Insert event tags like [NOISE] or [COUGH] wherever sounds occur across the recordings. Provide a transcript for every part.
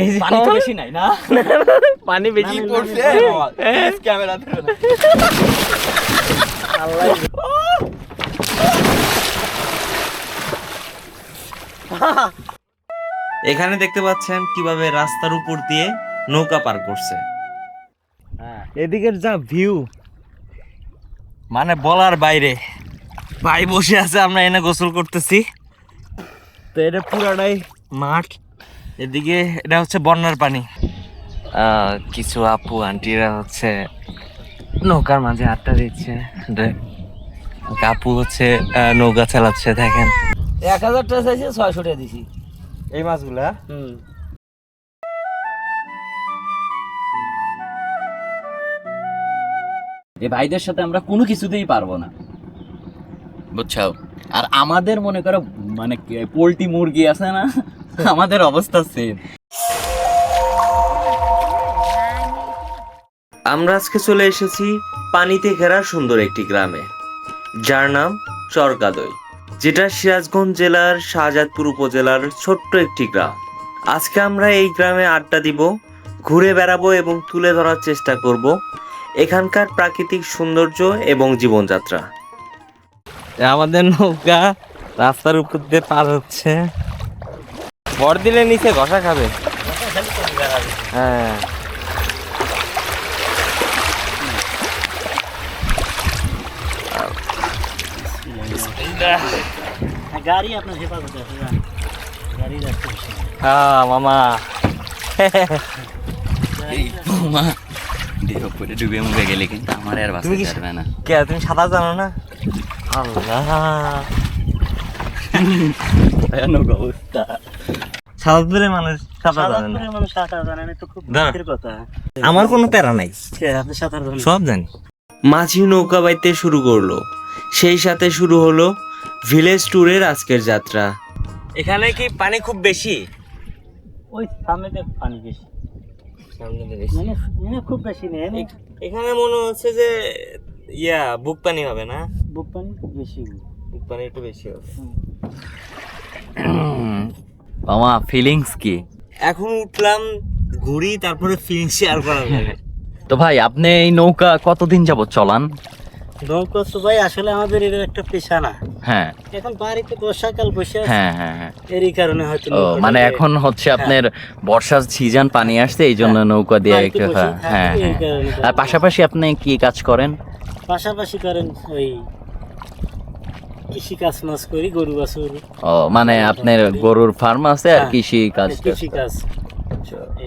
এই যে পানি তো? বেশি নাই না? পানি বেশি না, না, পড়ছে। হ্যাঁ। এখানে দেখতে পাচ্ছেন কীভাবে রাস্তার উপর দিয়ে নৌকা পার করছে। এদিকের যা ভিউ মানে বলার বাইরে। ভাই বসে আছে আমরা এনে গোসল করতেছি। তো এটা পুরাটাই মাঠ। এদিকে এটা হচ্ছে বন্যার পানি। আহ, কিছু আপু আন্টিরা হচ্ছে নৌকার মাঝে আড্ডা দিচ্ছে। আপু হচ্ছে নৌকা চালাচ্ছে দেখেন। এক হাজার টাকা চাইছে ছয়শো টাকা দিছি। এই মাছগুলা? হুম। এই ভাইদের সাথে আমরা কোনো কিছুতেই পারব না। বুঝছ? আর আমাদের মনে করো মানে পোলট্রি মুরগি আছে না [LAUGHS] আমাদের অবস্থা সেম আমরা আজকে চলে এসেছি পানিতে ঘেরা সুন্দর একটি গ্রামে যার নাম চরকাদই যেটা সিরাজগঞ্জ জেলার শাহজাদপুর উপজেলার ছোট্ট একটি গ্রাম। আজকে আমরা এই গ্রামে আড্ডা দিব ঘুরে বেড়াবো এবং তুলে ধরার চেষ্টা করব এখানকার প্রাকৃতিক সৌন্দর্য এবং জীবনযাত্রা। আমাদের নৌকা রাস্তার উপর দিয়ে পার হচ্ছে। বর দিলে নিচে ঘষা খাবে। হ্যাঁ। গাড়ি আপনার হেফাজতে আছে গাড়ি যাচ্ছে হ্যাঁ মামা। ডুবে মুখে গেলে কিন্তু আমার আর বাঁচতে পারবে না। কে তুমি সাঁতার জানো না? আল্লাহ। ভয়ানক অবস্থা। সাঁতার মানুষ সাঁতার জানে না। মানুষ সাঁতার জানে না তো খুব। দুঃখের কথা। আমার কোনো প্যারা নাই। আপনি সাঁতার জানেন সব জানি। মাঝি নৌকা বাইতে শুরু করল। সেই সাথে শুরু হলো ভিলেজ ট্যুরের আজকের যাত্রা। এখানে কি পানি খুব বেশি? ওই সামনে দেখ পানি বেশি। মানে মানে খুব বেশি নেই এখানে মনে হচ্ছে যে ইয়া বুক পানি হবে না? বুক পানি বেশি বুক পানি একটু বেশি হবে। মামা ফিলিংস কি? এখন উঠলাম ঘুরি তারপরে ফিলিং শেয়ার করা যাবে [LAUGHS] তো ভাই আপনি এই নৌকা কতদিন যাবত চলান? নৌকা তো ভাই আসলে আমাদের এর একটা পেশা না। হ্যাঁ। এখন বাড়িতে বর্ষাকাল বসে হ্যাঁ হ্যাঁ হ্যাঁ। এরই কারণে হয়তো মানে এখন হচ্ছে আপনার বর্ষার সিজন পানি আসছে এই জন্য নৌকা দিয়ে হ্যাঁ হ্যাঁ হ্যাঁ। আর পাশাপাশি আপনি কি কাজ করেন? পাশাপাশি করেন ওই কৃষি কাজ মাছ করি গরু বাছুর ও মানে আপনার গরুর ফার্ম আছে আর হ্যাঁ, কৃষি কাজ কৃষি কাজ।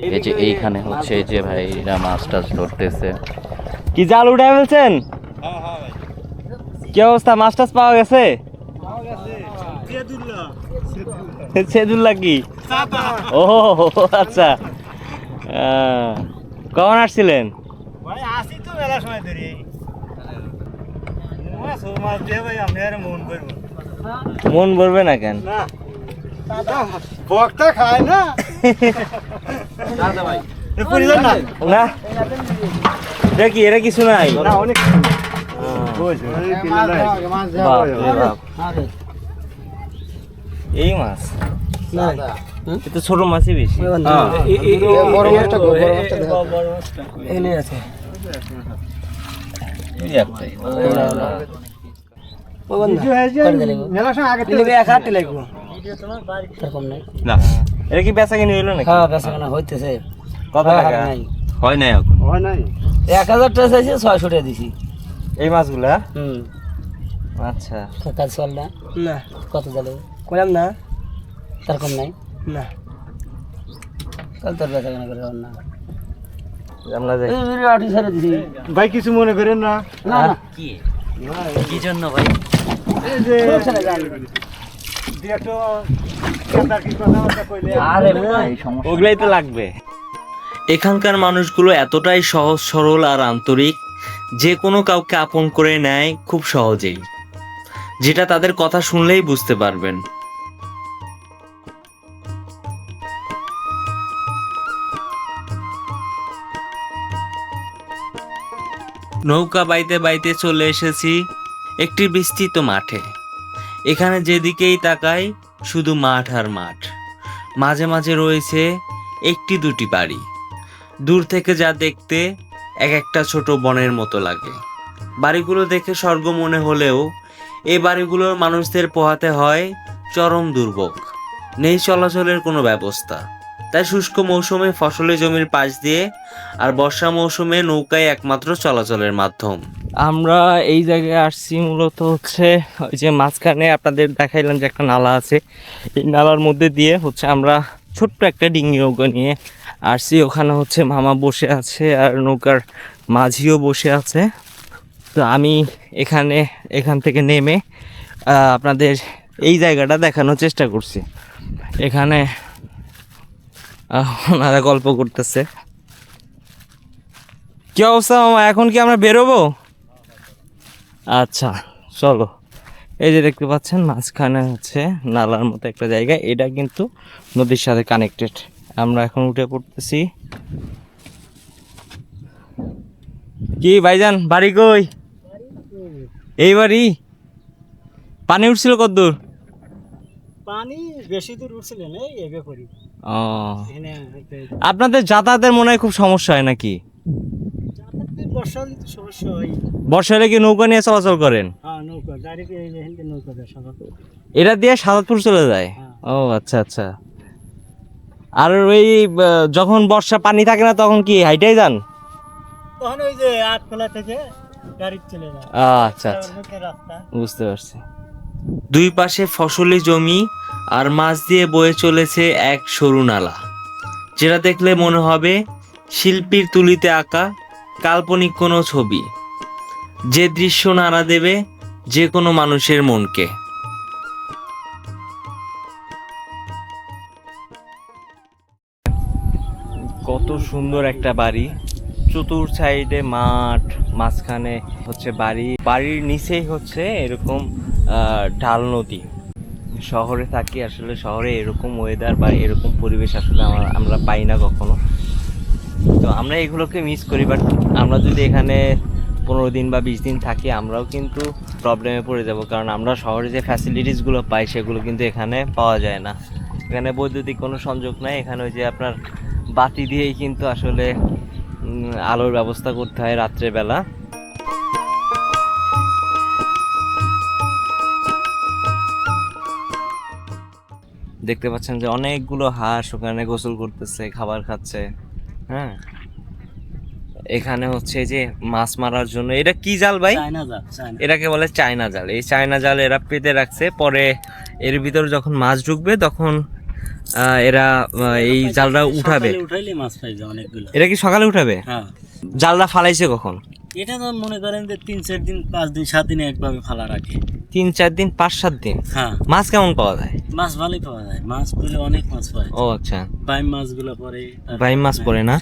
এই যে এইখানে হচ্ছে এই যে ভাইরা মাছ টাছ ধরতেছে। কি জাল উঠে ফেলছেন? কি অবস্থা মাছ টাছ পাওয়া গেছে? সেদুল্লাহ। কি? ও আচ্ছা। আহ, কখন আসছিলেন? ভাই আসি তো মেলা সময় ধরে মাছ ও মাছ দিয়ে ভাই আমি আর মন করব মন ভরবে না কেন? বকটা খায় না। এটা কি এটা কিছু নাই। এই মাছ এটা ছোট মাছই বেশি। বড় মাছটা বড় মাছটা এনে আছে। এই একটাই। না। এটা কি বেচা কিনে হইল নাকি? হ্যাঁ বেচা কেনা হইতেছে। কত টাকা? নাই। হয় নাই এখন? হয় নাই। এক হাজার টাকা চাইছে ছয়শো টাকা দিছি। এই মাছগুলা? হুম। আচ্ছা। কাজ চল না। না। কত করলাম না। তার কম নাই? না। চল তোর বেচা কেনা করে না। আমরা যাই। আটি ছেড়ে দিছি। ভাই কিছু মনে করেন না? কি? কি জন্য ভাই? এই যে ওগুলাই তো লাগবে। এখানকার মানুষগুলো এতটাই সহজ সরল আর আন্তরিক যে কোনো কাউকে আপন করে নেয় খুব সহজেই। যেটা তাদের কথা শুনলেই বুঝতে পারবেন। নৌকা বাইতে বাইতে চলে এসেছি একটি বিস্তৃত মাঠে। এখানে যেদিকেই তাকাই, শুধু মাঠ আর মাঠ। মাঝে মাঝে রয়েছে একটি দুটি বাড়ি। দূর থেকে যা দেখতে এক একটা ছোট বনের মতো লাগে। বাড়িগুলো দেখে স্বর্গ মনে হলেও এই বাড়িগুলোর মানুষদের পোহাতে হয় চরম দুর্ভোগ। নেই চলাচলের কোনো ব্যবস্থা। তাই শুষ্ক মৌসুমে ফসলে জমির পাশ দিয়ে আর বর্ষা মৌসুমে নৌকায় একমাত্র চলাচলের মাধ্যম। আমরা এই জায়গায় আসছি মূলত হচ্ছে ওই যে মাঝখানে আপনাদের দেখাইলাম যে একটা নালা আছে। এই নালার মধ্যে দিয়ে হচ্ছে আমরা ছোট্ট একটা ডিঙ্গি নৌকা নিয়ে আসছি। ওখানে হচ্ছে মামা বসে আছে আর নৌকার মাঝিও বসে আছে। তো আমি এখানে, এখান থেকে নেমে আপনাদের এই জায়গাটা দেখানোর চেষ্টা করছি। এখানে ওনারা গল্প করতেছে। কি অবস্থা মামা? এখন কি আমরা বেরোবো? আচ্ছা চলো। এই যে দেখতে পাচ্ছেন, মাঝখানে হচ্ছে নালার মতো একটা জায়গা। এটা কিন্তু নদীর সাথে কানেক্টেড আমরা এখন উঠে পড়তেছি। কি ভাইজান, বাড়ি কই? এই বাড়ি? পানি উঠছিল কদ্দূর পানি বেশি দূর উঠছিল না এই এগে করি ও। আপনাদের যাতায়াতের মনে হয় খুব সমস্যা হয় নাকি? বর্ষা হলে হয় কি নৌকা নিয়ে চলাচল করেন? হ্যাঁ এটা দিয়ে সাদাতপুর চলে যায়? ও আচ্ছা আচ্ছা। আর ওই যখন বর্ষা পানি থাকে না তখন কি হাইটাই যান? তখন ওই যে আটখোলা থেকে গাড়ি চলে যায়। আচ্ছা আচ্ছা। বুঝতে পারছি। দুই পাশে ফসলি জমি আর মাছ দিয়ে বয়ে চলেছে এক সরু নালা। যেটা দেখলে মনে হবে শিল্পীর তুলিতে আঁকা কাল্পনিক কোনো ছবি। যে দৃশ্য নাড়া দেবে যে কোনো মানুষের মনকে। কত সুন্দর একটা বাড়ি। চতুর সাইডে মাঠ, মাঝখানে হচ্ছে বাড়ি। বাড়ির নিচেই হচ্ছে এরকম ঢাল নদী। শহরে থাকি আসলে শহরে এরকম ওয়েদার বা এরকম পরিবেশ আসলে আমরা আমরা পাই না কখনো। তো আমরা এগুলোকে মিস করি বাট আমরা যদি এখানে পনেরো দিন বা বিশ দিন থাকি, আমরাও কিন্তু প্রবলেমে পড়ে যাব। কারণ আমরা শহরে যে ফ্যাসিলিটিসগুলো পাই, সেগুলো কিন্তু এখানে পাওয়া যায় না। এখানে বৈদ্যুতিক কোনো সংযোগ নাই, এখানে ওই যে আপনার বাতি দিয়েই কিন্তু আসলে আলোর ব্যবস্থা করতে হয় রাত্রেবেলা। দেখতে পাচ্ছেন যে অনেকগুলো হাঁস ওখানে গোসল করতেছে খাবার খাচ্ছে হ্যাঁ? এখানে হচ্ছে যে মাছ মারার জন্য এটা কি জাল ভাই? এটাকে বলে চায়না জাল। এই চায়না জাল এরা পেতে রাখছে পরে এর ভিতরে যখন মাছ ঢুকবে তখন আহ, এরা এই জালটা উঠাবে। এটা কি সকালে উঠাবে? হ্যাঁ। জালটা ফালাইছে কখন? এটা তো মনে করেন যে তিন চার দিন পাঁচ দিন সাত দিনে একভাবে ফালা রাখে। তিন চার দিন পাঁচ সাত দিন? হ্যাঁ। মাছ কেমন পাওয়া যায়? মাছ ভালোই পাওয়া যায়। মাছ পেলে অনেক মাছ পায় ও আচ্ছা। বাইম মাছগুলো পরে বাইম মাছ পড়ে না?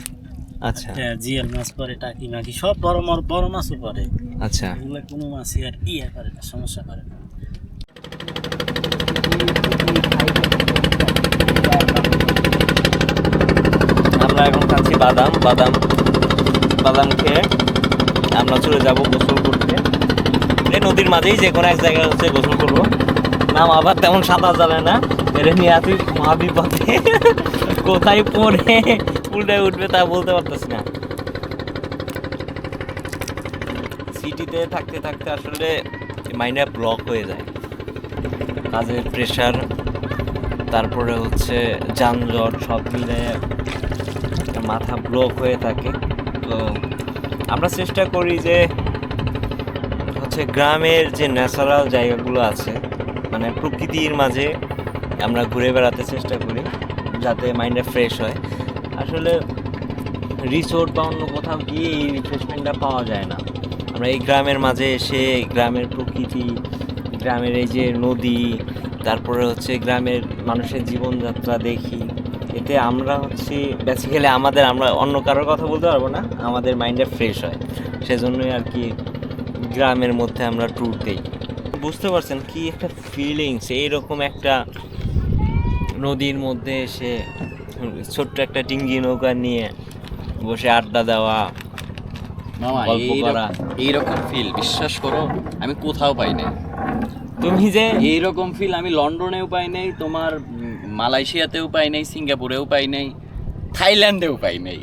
আচ্ছা। হ্যাঁ জিয়াল মাছ পরে টাকি মাকি সব বড় বড় বড় মাছও পরে আচ্ছা। এগুলো কোনো মাছই আর ইয়ে করে না সমস্যা করে না। আমরা এখন খাচ্ছি বাদাম বাদাম বাদাম খেয়ে। আমরা চলে যাব গোসল করতে এই নদীর মাঝেই যে কোনো এক জায়গায় হচ্ছে গোসল করব। নাম আবার তেমন সাঁতার জানে না। এর নিয়ে আছি মহাবিপদে কোথায় পড়ে? উল্টে উঠবে তা বলতে পারতেছি না। সিটিতে থাকতে থাকতে আসলে মাইন্ডটা ব্লক হয়ে যায়। কাজের প্রেশার তারপরে হচ্ছে যানজট সব মিলে মাথা ব্লক হয়ে থাকে। তো আমরা চেষ্টা করি যে হচ্ছে গ্রামের যে ন্যাচারাল জায়গাগুলো আছে মানে প্রকৃতির মাঝে আমরা ঘুরে বেড়াতে চেষ্টা করি, যাতে মাইন্ডটা ফ্রেশ হয়। আসলে রিসোর্ট বা অন্য কোথাও গিয়ে এই রিফ্রেশমেন্টটা পাওয়া যায় না। আমরা এই গ্রামের মাঝে এসে, গ্রামের প্রকৃতি, গ্রামের এই যে নদী, তারপরে হচ্ছে গ্রামের মানুষের জীবনযাত্রা দেখি। এতে আমরা হচ্ছে বেসিক্যালি আমাদের আমরা অন্য কারোর কথা বলতে পারব না আমাদের মাইন্ডটা ফ্রেশ হয়। সেজন্যই আর কি গ্রামের মধ্যে আমরা ট্যুর দিই। বুঝতে পারছেন কি একটা ফিলিংস এইরকম একটা নদীর মধ্যে এসে ছোট্ট একটা ডিঙ্গি নৌকা নিয়ে বসে আড্ডা দেওয়া গল্প করা। এইরকম- ফিল বিশ্বাস করো আমি কোথাও পাই নাই। তুমি যে এইরকম ফিল আমি লন্ডনেও পাই নাই তোমার মালয়েশিয়াতেও পাই নাই সিঙ্গাপুরেও পাই নাই থাইল্যান্ডেও পাই নাই।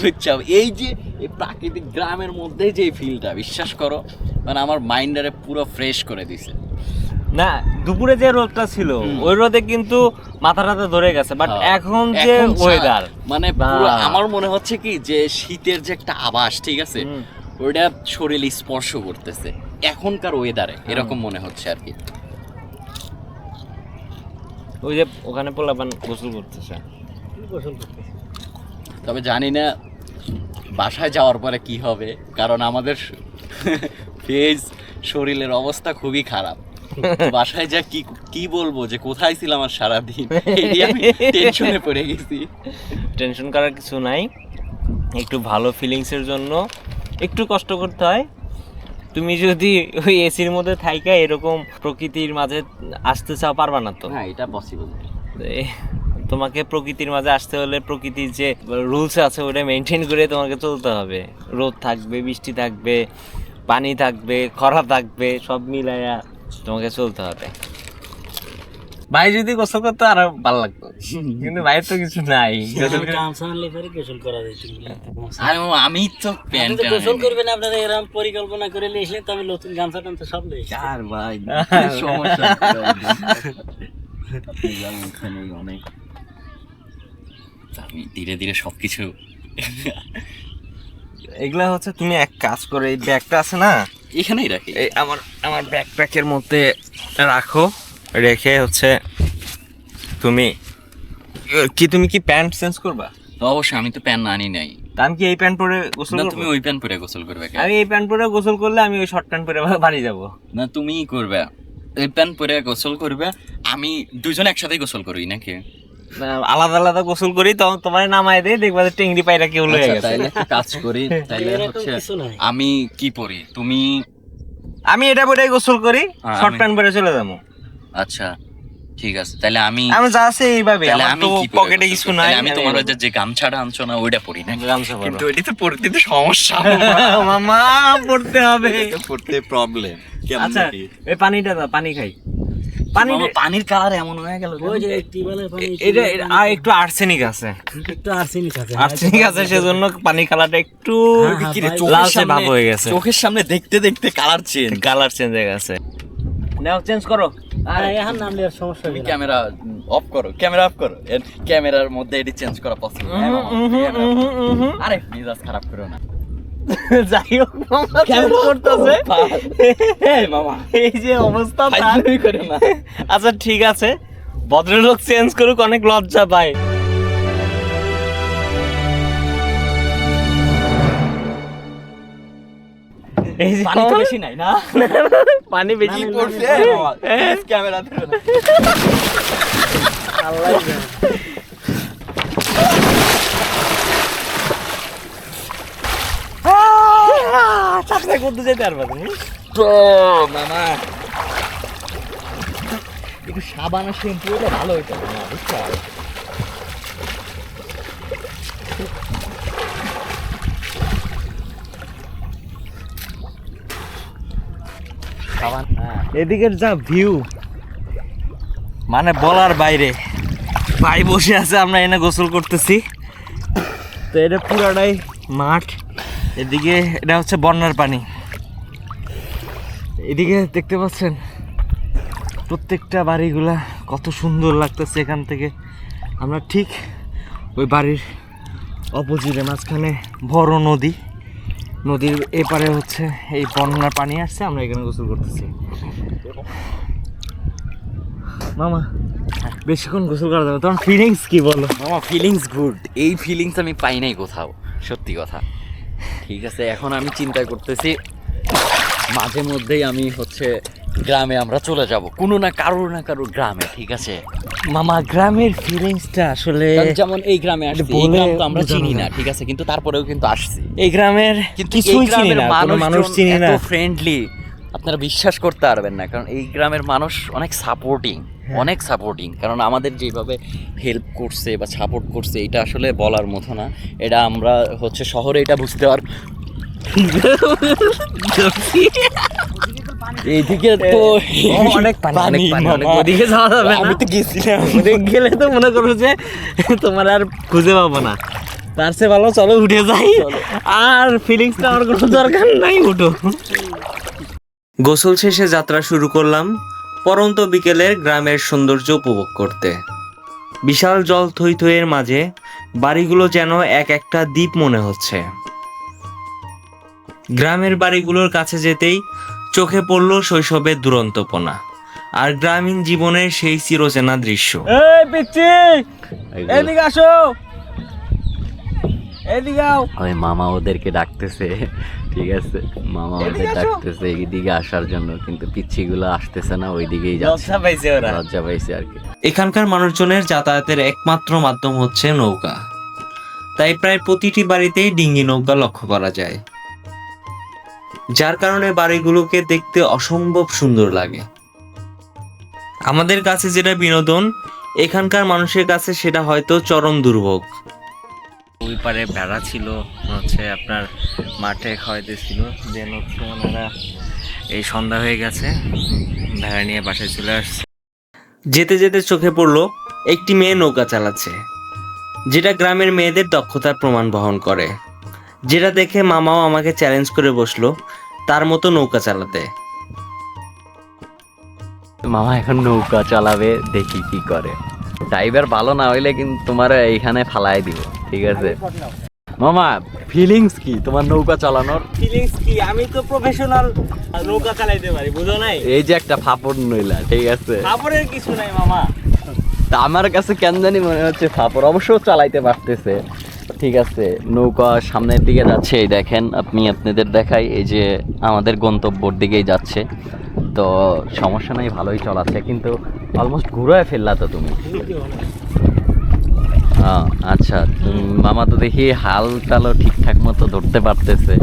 বুঝছ? এই যে এই প্রাকৃতিক গ্রামের মধ্যে যে ফিলটা বিশ্বাস করো মানে আমার মাইন্ডারে পুরো ফ্রেশ করে দিছে। না দুপুরে যে রোদটা ছিল ওই রোদে কিন্তু মাথাটাতে ধরে গেছে বাট হ্যাঁ। এখন যে ওয়েদার মানে আমার মনে হচ্ছে কি যে শীতের যে একটা আভাস ঠিক আছে? ওইটা শরীরে স্পর্শ করতেছে। এখনকার ওয়েদারে এরকম মনে হচ্ছে আর কি। ওই যে ওখানে পোলাপান গোসল করতেছে। গোসল করতেছে? তবে জানি না বাসায় যাওয়ার পরে কি হবে কারণ আমাদের ফেজ শরীরের অবস্থা খুবই খারাপ। বাসায় যা কি কি বলব যে কোথায় ছিলাম আর সারাদিন? এই আমি টেনশনে পড়ে গেছি। টেনশন করার কিছু নাই। একটু ভালো ফিলিংসের জন্য একটু কষ্ট করতে হয়। তুমি যদি ওই এসির মধ্যে থাইকা এরকম প্রকৃতির মাঝে আসতে চাও পারবা না তো? হ্যাঁ এটা পসিবল তোমাকে প্রকৃতির মাঝে আসতে হলে প্রকৃতির যে রুলস আছে ওটা মেনটেন করে তোমাকে চলতে হবে। রোদ থাকবে বৃষ্টি থাকবে পানি থাকবে খরা থাকবে সব মিলায়া তোমাকে চলতে হবে। ভাই যদি গোসল করতে আরও ভালো লাগতো। কিন্তু ভাইয়ের তো কিছু নাই। গোসল করা যায় আমি তো প্যান্ট গোসল করবেন আপনারা এরকম পরিকল্পনা করে নিয়ে এসলে তবে নতুন গামছা টামছা সব নিয়ে আর ভাই [LAUGHS] সমস্যা অনেক আমি ধীরে ধীরে সবকিছু এগুলা হচ্ছে তুমি এক কাজ করে এই ব্যাগটা আছে না? এখানেই রাখি। এই আমার আমার ব্যাকপ্যাকের মধ্যে রাখো। রেখে হচ্ছে তুমি কি তুমি কি প্যান্ট চেঞ্জ করবা? তো অবশ্যই আমি তো প্যান্ট আনি নাই। আমি কি এই প্যান্ট পরে গোসল না তুমি ওই প্যান্ট পরে গোসল করবে কেন? আমি এই প্যান্ট পরে গোসল করলে আমি ওই শর্ট প্যান্ট পরে বাড়ি যাব। না তুমিই করবে। এই প্যান্ট পরে গোসল করবে আমি দুজন একসাথেই গোসল করি নাকি? আলাদা আলাদা গোসল করি তখন তোমার নামায় দেই দেখবা যে টেংরি পায়রা কেউ লয়ে আচ্ছা, গেছে। তাইলে একটা কাজ করি [LAUGHS] তাইলে হচ্ছে আমি কি পরি? তুমি আমি এটা পরে গোসল করি হ্যাঁ, শর্ট প্যান্ট পরে চলে যাব। আচ্ছা ঠিক আছে। তাহলে আমি আমি যা আছে এইভাবে। তাহলে আমি কি পকেটে কিছু নাই। তাহলে আমি তোমার ওই যে- যে গামছাটা আনছো না ওইটা পরি না গামছা পরো। কিন্তু ওইটা তো পরতে তো সমস্যা। [LAUGHS] মামা পড়তে হবে। পড়তে প্রবলেম আচ্ছা এই পানিটা দাও পানি খাই। পানি পানির কালার এমন হয়ে গেল ওই যে টিউবওয়েলের পানি এটা এটা- আর একটু আর্সেনিক আছে। একটু আর্সেনিক আছে। আর্সেনিক আছে সেজন্য পানি কালারটা একটু হ্যাঁ, হ্যাঁ, লালচে সামনে- ভাব হয়ে গেছে। চোখের সামনে দেখতে দেখতে কালার চেঞ্জ কালার চেঞ্জ হয়ে গেছে। নাও চেঞ্জ করো। এখন সমস্যা তুমি ক্যামেরা অফ করো ক্যামেরা অফ করো। ক্যামেরার মধ্যে এটি চেঞ্জ করা পসিবল আরে মেজাজ খারাপ করো না। যাই হোক মামা করতেছে। মামা। এই যে অবস্থা তার। আচ্ছা ঠিক আছে। ভদ্রলোক চেঞ্জ করুক অনেক লজ্জা পায়। এই যে পানি তো বেশি নাই না? পানি বেশি পড়ছে ক্যামেরা ধরো না। আল্লাহ জানে। করতে যেতে পারবা তুমি তো মামা। একটু সাবান আর শ্যাম্পু হলে ভালো হইতো। না বুঝছ এদিকের যা ভিউ মানে বলার বাইরে। ভাই বসে আছে আমরা এনে গোসল করতেছি। তো এটা পুরাটাই মাঠ। এদিকে এটা হচ্ছে বন্যার পানি। এদিকে দেখতে পাচ্ছেন প্রত্যেকটা বাড়িগুলা কত সুন্দর লাগতেছে এখান থেকে। আমরা ঠিক ওই বাড়ির অপোজিটে মাঝখানে বড় নদী। নদীর এপারে হচ্ছে এই বন্যার পানি আসছে, আমরা এখানে গোসল করতেছি। মামা, বেশিক্ষণ গোসল করা যাবে তোমার ফিলিংস কি বলো? মামা ফিলিংস গুড এই ফিলিংস আমি পাই নাই কোথাও, সত্যি কথা। ঠিক আছে, এখন আমি চিন্তা করতেছি। মাঝে মধ্যেই আমি হচ্ছে গ্রামে আমরা চলে যাব। কোনো না কারোর না কারোর গ্রামে ঠিক আছে? মামা গ্রামের ফিলিংসটা আসলে যেমন এই গ্রামে আসছি এই গ্রাম তো আমরা চিনি না ঠিক আছে? কিন্তু তারপরেও কিন্তু আসছি। এই গ্রামের কিন্তু কিছুই চিনি না মানুষ চিনি না। ফ্রেন্ডলি আপনারা বিশ্বাস করতে পারবেন না। কারণ এই গ্রামের মানুষ অনেক সাপোর্টিং হ্যাঁ। অনেক সাপোর্টিং কারণ আমাদের যেভাবে হেল্প করছে বা সাপোর্ট করছে এটা আসলে বলার মতো না। এটা আমরা হচ্ছে শহরে এটা বুঝতে পার এইদিকে তো অনেক পানি অনেক পানি অনেক ওদিকে যাওয়া যাবে আমি তো গেছিলাম। গেলে তো মনে করো যে তোমার আর খুঁজে পাবো না। তার চেয়ে ভালো চলো উঠে যাই। আর ফিলিংসটা আমার কোনো দরকার নাই উঠো। গোসল শেষে যাত্রা শুরু করলাম পরন্ত বিকেলের গ্রামের সৌন্দর্য উপভোগ করতে। বিশাল জল থই থইয়ের মাঝে বাড়িগুলো যেন এক একটা দ্বীপ মনে হচ্ছে। গ্রামের বাড়িগুলোর কাছে যেতেই চোখে পড়ল শৈশবের দুরন্তপনা আর গ্রামীণ জীবনের সেই চিরচেনা দৃশ্য। এই পিচ্ছি এদিকে আসো। এদিকে আও। ওই মামা ওদেরকে ডাকতেছে ঠিক আছে? মামা ওদের ডাকতেছে এইদিকে আসার জন্য কিন্তু পিচ্ছিগুলো আসতেছে না ওইদিকেই যাচ্ছে। লজ্জা পাইছে ওরা। লজ্জা পাইছে আর কি। এখানকার মানুষজনের যাতায়াতের একমাত্র মাধ্যম হচ্ছে নৌকা। তাই প্রায় প্রতিটি বাড়িতেই ডিঙ্গি নৌকা লক্ষ্য করা যায়। যার কারণে বাড়িগুলোকে দেখতে অসম্ভব সুন্দর লাগে। আমাদের কাছে যেটা বিনোদন এখানকার মানুষের কাছে সেটা হয়তো চরম দুর্ভোগ। ওই পারে ভেড়া ছিল হচ্ছে আপনার মাঠে খাওয়াইতেছিল দেন হচ্ছে ওনারা এই সন্ধ্যা হয়ে গেছে ভেড়া নিয়ে বাসায় চলে আসছে। যেতে যেতে চোখে পড়ল একটি মেয়ে নৌকা চালাচ্ছে যেটা গ্রামের মেয়েদের দক্ষতার প্রমাণ বহন করে যেটা দেখে মামাও আমাকে চ্যালেঞ্জ করে বসল তার মতো নৌকা চালাতে। মামা এখন নৌকা চালাবে দেখি কি করে। ড্রাইভার ভালো না হইলে কিন্তু তোমার এইখানে ফালাই দিব ঠিক আছে? মামা ফিলিংস কি? তোমার নৌকা চালানোর? ফিলিংস কি? আমি তো প্রফেশনাল নৌকা চালাইতে পারি বুঝো নাই? এই যে একটা ফাপড় নইলা ঠিক আছে? খাবারের কিছু নাই মামা। তা আমার কাছে কেন জানি মনে হচ্ছে ফাপড় অবশ্য চালাইতে পারতেছে। ঠিক আছে, নৌকা সামনের দিকে যাচ্ছে, এই দেখেন, আপনি আপনাদের দেখাই, এই যে আমাদের গন্তব্যর দিকেই যাচ্ছে। তো সমস্যা নাই, ভালোই চলাচ্ছে, কিন্তু অলমোস্ট ঘুরায় ফেললা তো তুমি। হ্যাঁ আচ্ছা মামা তো দেখি হাল টালও ঠিকঠাক মতো ধরতে পারতেছে।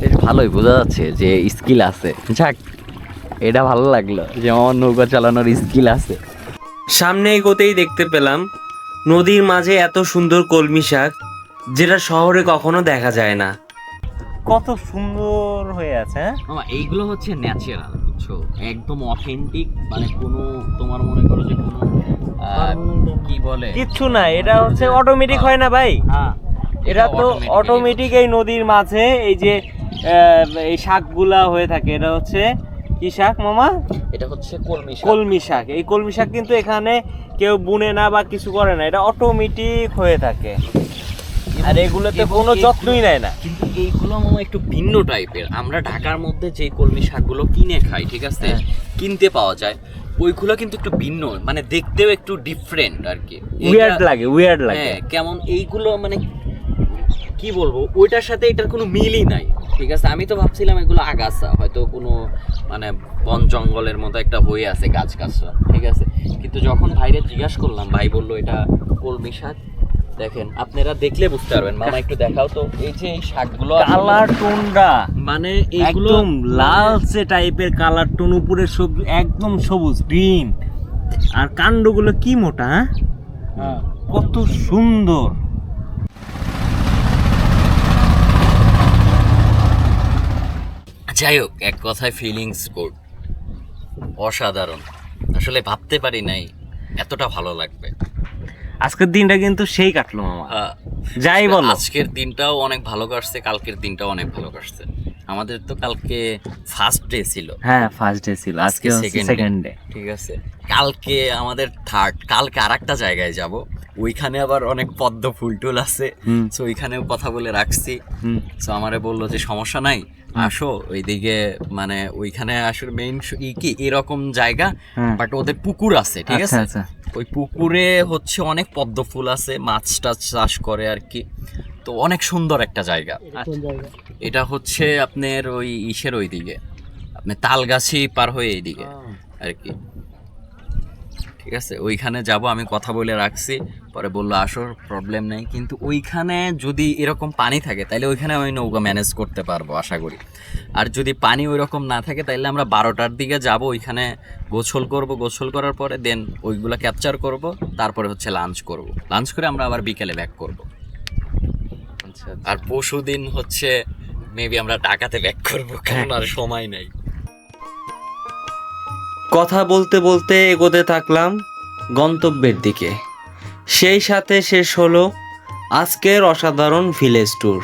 বেশ ভালোই, বোঝা যাচ্ছে যে স্কিল আছে। যাক, এটা ভালো লাগল যে আমার নৌকা চালানোর স্কিল আছে। সামনে এগোতেই দেখতে পেলাম, নদীর মাঝে এত সুন্দর কলমি শাক যেটা শহরে কখনো দেখা যায় না। কত সুন্দর হয়ে আছে হ্যাঁ? মামা এইগুলো হচ্ছে ন্যাচারাল বুঝছ? একদম অথেন্টিক মানে কোনো তোমার মনে করো যে কোনো আহ, কি বলে? কিচ্ছু নাই এটা হচ্ছে অটোমেটিক হয় না ভাই? হ্যাঁ এটা তো automatic অটোমেটিক এই নদীর মাঝে এই যে আহ, এই শাকগুলা হয়ে থাকে এটা হচ্ছে কি শাক মামা? এটা হচ্ছে কলমি শাক। কলমি শাক। এই কলমি শাক কিন্তু এখানে কেউ বুনে না বা কিছু করে না এটা অটোমেটিক হয়ে থাকে। আর এগুলোতে কোনো যত্নই নেয় না। কিন্তু এইগুলো মামা একটু ভিন্ন টাইপের। আমরা ঢাকার মধ্যে যে কলমি শাকগুলো কিনে খাই ঠিক আছে? কিনতে পাওয়া যায় ওইগুলো কিন্তু একটু ভিন্ন মানে দেখতেও একটু ডিফারেন্ট আর কি। উইয়ার্ড লাগে উইয়ার্ড লাগে। হ্যাঁ কেমন এইগুলো মানে কি বলব ওইটার সাথে এটার কোনো মিলই নাই ঠিক আছে? আমি তো ভাবছিলাম এগুলো আগাছা হয়তো কোনো মানে বন জঙ্গলের মতো একটা হয়ে আছে গাছ গাছরা ঠিক আছে? কিন্তু যখন ভাইরে জিজ্ঞাসা করলাম ভাই বলল এটা কলমি শাক? দেখেন আপনারা দেখলে বুঝতে পারবেন। মামা একটু দেখাও তো। এই যে এই শাকগুলো কালার টোনটা মানে এইগুলো একদম লালচে টাইপের কালার টোন উপরে সবুজ একদম সবুজ গ্রিন। আর কাণ্ডগুলো কি মোটা হ্যাঁ? কত সুন্দর। যাই হোক এক কথায় ফিলিংস গুড অসাধারণ। আসলে ভাবতে পারি নাই এতটা ভালো লাগবে। আজকের দিনটা কিন্তু সেই কাটলো মামা। যাই বল। আজকের দিনটাও অনেক ভালো কাটছে কালকের দিনটাও অনেক ভালো কাটছে। আমাদের তো কালকে ফার্স্ট ডে ছিল। হ্যাঁ ফার্স্ট ডে ছিল। আজকে। সেকেন্ড ডে ঠিক আছে। কালকে আমাদের থার্ড কালকে আর একটা জায়গায় যাব। ওইখানে আবার অনেক পদ্ম ফুল টুল আছে। তো ওইখানেও কথা বলে রাখছি। তো আমারে বলল যে সমস্যা নাই আসো। ওইদিকে মানে ওইখানে আসলে মেইন কি এরকম জায়গা হ্যাঁ। বাট ওদের পুকুর আছে ঠিক আচ্ছা, আছে? আচ্ছা। ওই পুকুরে হচ্ছে অনেক পদ্ম ফুল আছে মাছ টাছ চাষ করে আর কি। তো অনেক সুন্দর একটা জায়গা। এটা হচ্ছে আপনার ওই ইসের ওই দিকে আপনি তালগাছি পার হয়ে এইদিকে আর কি। ঠিক আছে? ওইখানে যাব আমি কথা বলে রাখছি। পরে বলল আসর প্রবলেম নেই। কিন্তু ওইখানে যদি এরকম পানি থাকে তাহলে ওইখানে আমি নৌকা ম্যানেজ করতে পারব আশা করি। আর যদি পানি ওই রকম না থাকে তাহলে আমরা বারোটার দিকে যাব ওইখানে গোসল করব। গোসল করার পরে দেন ওইগুলো ক্যাপচার করব তারপরে হচ্ছে লাঞ্চ করব। লাঞ্চ করে আমরা আবার বিকেলে ব্যাক করব। আর পরশু দিন হচ্ছে মেবি আমরা ঢাকাতে ব্যাক করব কারণ আর সময় নেই। কথা বলতে বলতে এগোতে থাকলাম গন্তব্যের দিকে। সেই সাথে শেষ হলো আজকের অসাধারণ ভিলেজ ট্যুর।